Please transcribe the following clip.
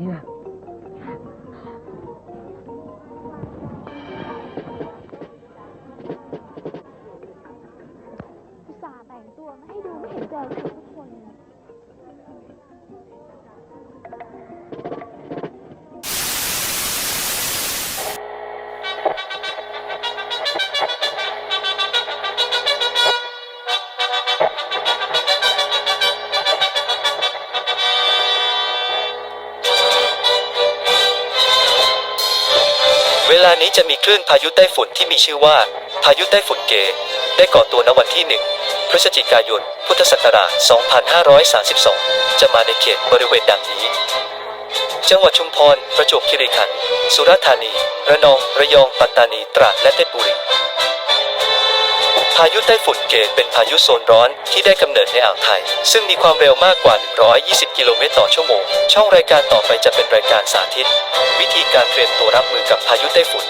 เนี่ยอุตส่าห์แต่งตัวมาให้ดูไม่เห็นเจอใครทุกคน ลยเวลานี้จะมีคลื่นพายุไต้ฝุ่นที่มีชื่อว่า พายุไต้ฝุ่นเก ได้ก่อตัวณวันที่ 1 พฤศจิกายน พุทธศักราช 2532 จะมาในเขตบริเวณดังนี้ จังหวัดชุมพร ประจวบคีรีขันธ์ สุราษฎร์ธานี ระนอง ระยอง ปัตตานี ตราด และเพชรบุรีพายุไต้ฝุ่นเกเป็นพายุโซนร้อนที่ได้กำเนิดในอ่าวไทย ซึ่งมีความเร็วมากกว่า 120 กิโลเมตรต่อชั่วโมง ช่องรายการต่อไปจะเป็นรายการสาธิต วิธีการเตรียมตัวรับมือกับพายุไต้ฝุ่น